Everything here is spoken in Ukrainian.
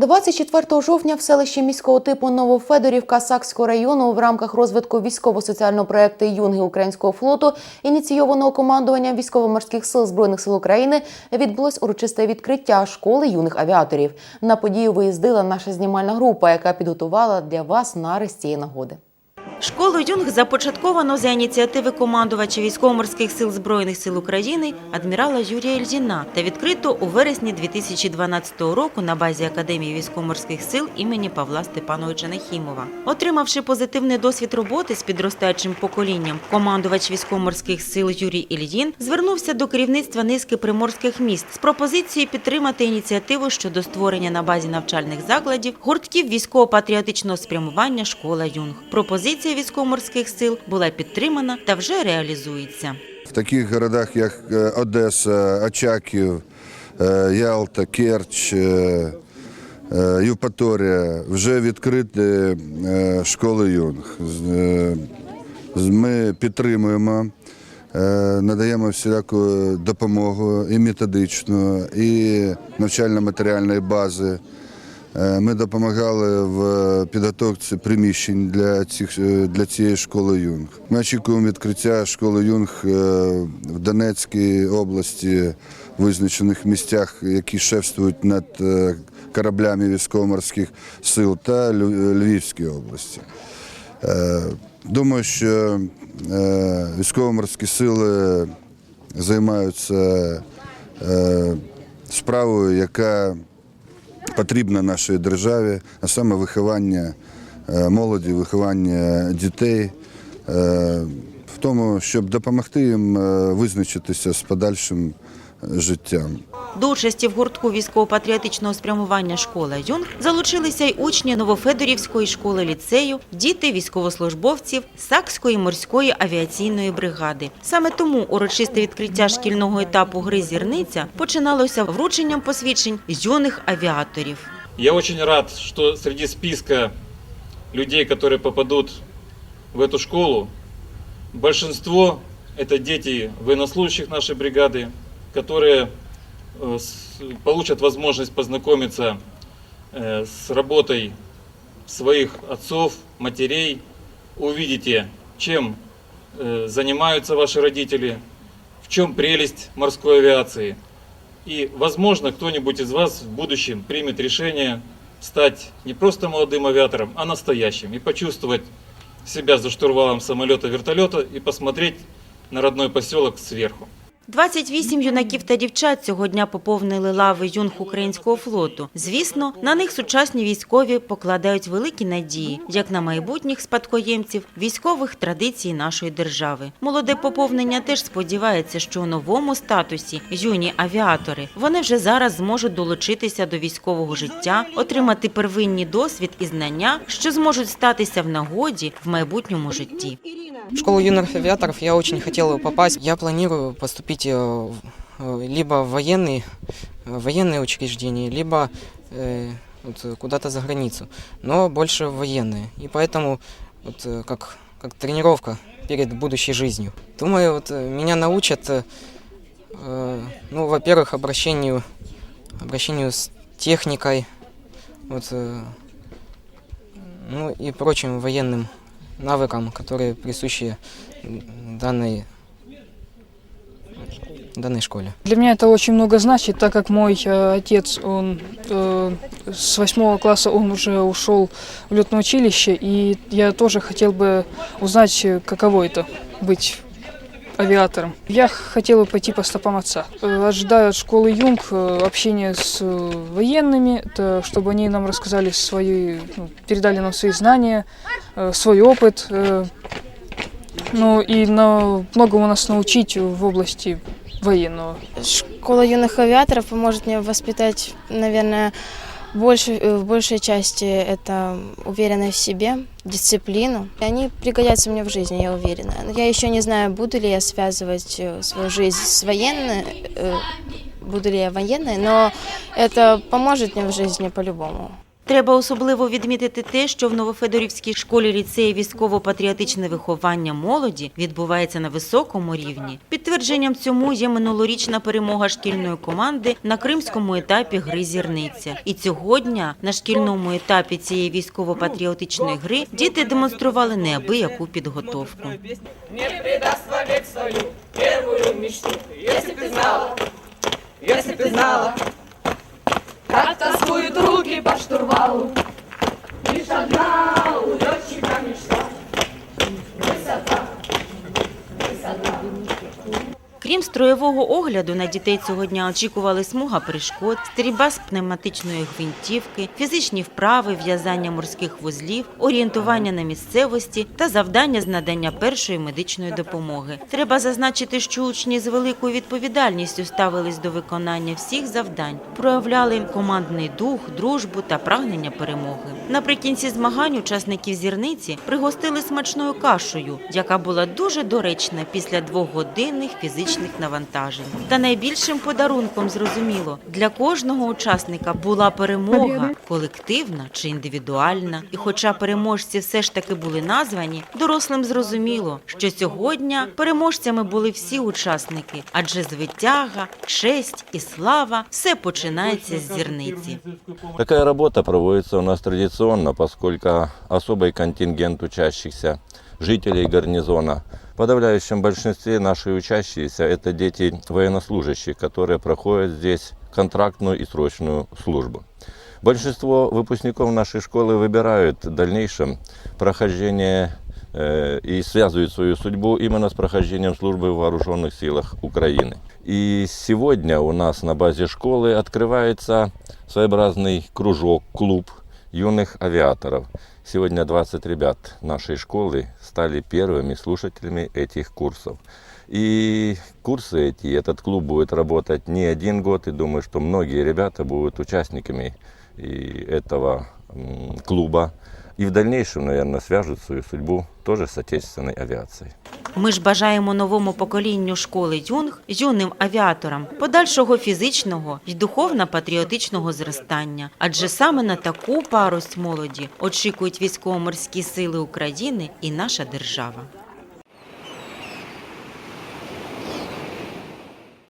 24 жовтня в селищі міського типу Новофедорівка Сакського району в рамках розвитку військово-соціального проекту Юнги Українського флоту, ініційованого командуванням військово-морських сил збройних сил України, відбулось урочисте відкриття школи юних авіаторів. На подію виїздила наша знімальна група, яка підготувала для вас нариз цієї нагоди. Школу Юнг започатковано за ініціативи командувача військово-морських сил Збройних сил України адмірала Юрія Ільдіна та відкрито у вересні 2012 року на базі Академії військово-морських сил імені Павла Степановича Нахімова. Отримавши позитивний досвід роботи з підростаючим поколінням, командувач військово-морських сил Юрій Ільїн звернувся до керівництва низки приморських міст з пропозицією підтримати ініціативу щодо створення на базі навчальних закладів гуртків військово-патріотичного спрямування «Школа Юнг». Пропозиція військово-морських сил була підтримана та вже реалізується. В таких городах, як е, Одеса, Очаків, е, Ялта, Керч, е, Євпаторія вже відкриті школи юнг. Ми підтримуємо, надаємо всіляку допомогу і методичну, і навчально-матеріальної бази. Е, Ми допомагали в підготовці приміщень для цих е, для цієї школи юнг. Ми очікуємо відкриття школи юнг е, в Донецькій області, в визначених місцях, які шефствують над кораблями військово-морських сил та Львівській області. Думаю, що військово-морські сили займаються справою, яка потрібна нашій державі, а саме виховання е, молоді, виховання дітей, е, в тому, щоб допомогти їм е, визначитися з подальшим життям. До участі в гуртку військово-патріотичного спрямування «Школа Юнг» залучилися й учні Новофедорівської школи ліцею, діти військовослужбовців Сакської морської авіаційної бригади. Саме тому урочисте відкриття шкільного етапу гри «Зірниця» починалося врученням посвідчень юних авіаторів. Я очень рад, что среди списка людей, которые попадут в эту школу, большинство это дети военнослужащих нашей бригады, которые э, с- получат возможность познакомиться э, с работой своих отцов, матерей, увидите, чем э, занимаются ваши родители, в чем прелесть морской авиации. И, возможно, кто-нибудь из вас в будущем примет решение стать не просто молодым авиатором, а настоящим. И почувствовать себя за штурвалом самолета-вертолета и посмотреть на родной поселок сверху. 28 юнаків та дівчат цього дня поповнили лави юнг українського флоту. Звісно, на них сучасні військові покладають великі надії, як на майбутніх спадкоємців військових традицій нашої держави. Молоде поповнення теж сподівається, що у новому статусі юні авіатори вони вже зараз зможуть долучитися до військового життя, отримати первинні досвід і знання, що зможуть статися в нагоді в майбутньому житті. В школу юных авиаторов я очень хотел попасть. Я планирую поступить э, в- э, либо военные, в военные учреждения, либо э, вот, э, куда-то за границу, но больше военные. И поэтому вот, э, как, как тренировка перед будущей жизнью. Думаю, вот, э, меня научат, э, э, ну, во-первых, обращению, обращению с техникой, вот, э, ну и прочим военным навыкам, которые присущи данной, данной школе. Для меня это очень много значит, так как мой э, отец, он э, с восьмого класса он уже ушел в летное училище, и я тоже хотел бы узнать, э, каково это быть авиатором. Я хотел бы пойти по стопам отца. Э, Ожидаю от школы Юнг общения с военными, это чтобы они нам рассказали свои, ну, передали нам свои знания, свой опыт. Ну и на многому нас научить в области военного. Школа юных авиаторов поможет мне воспитать, наверное, больше, э, в большей части это уверенность в себе, дисциплину. И они пригодятся мне в жизни, я уверена. Я еще не знаю, буду ли я связывать э, свою жизнь с военной, э, буду ли я военной, но это поможет мне в жизни по-любому. Треба особливо відмітити те, що в Новофедорівській школі ліцеї військово-патріотичне виховання молоді відбувається на високому рівні. Підтвердженням цьому є минулорічна перемога шкільної команди на кримському етапі гри зірниця. І цього дня на шкільному етапі цієї військово-патріотичної гри діти демонстрували неабияку підготовку. Не свою мечту. Если ты знала, если ты знала, как тоскуют руки по штурвалу, лишь одна у летчика Крім строєвого огляду, на дітей цього дня очікували смуга перешкод, стрільба з пневматичної гвинтівки, фізичні вправи, в'язання морських вузлів, орієнтування на місцевості та завдання з надання першої медичної допомоги. Треба зазначити, що учні з великою відповідальністю ставились до виконання всіх завдань, проявляли командний дух, дружбу та прагнення перемоги. Наприкінці змагань учасників зірниці пригостили смачною кашею, яка була дуже доречна після двохгодинних фізичних навантажень. Та найбільшим подарунком зрозуміло для кожного учасника була перемога, колективна чи індивідуальна. І хоча переможці все ж таки були названі, дорослим зрозуміло, що сьогодні переможцями були всі учасники, адже звитяга, честь і слава все починається з зірниці. Такая работа проводится у нас традиционно, поскольку особый контингент учащихся, жителей гарнизона, в подавляющем большинстве наши учащиеся – это дети военнослужащих, которые проходят здесь контрактную и срочную службу. Большинство выпускников нашей школы выбирают в дальнейшем прохождение э, и связывают свою судьбу именно с прохождением службы в вооруженных силах Украины. И сегодня у нас на базе школы открывается своеобразный кружок, клуб юных авиаторов. Сегодня 20 ребят нашей школы стали первыми слушателями этих курсов. И курсы эти, этот клуб будет работать не один год, и думаю, что многие ребята будут участниками и этого м, клуба. И в дальнейшем, наверное, свяжут свою судьбу тоже с отечественной авиацией. Ми ж бажаємо новому поколінню школи юнг, юним авіаторам, подальшого фізичного і духовно-патріотичного зростання. Адже саме на таку парость молоді очікують військово-морські сили України і наша держава.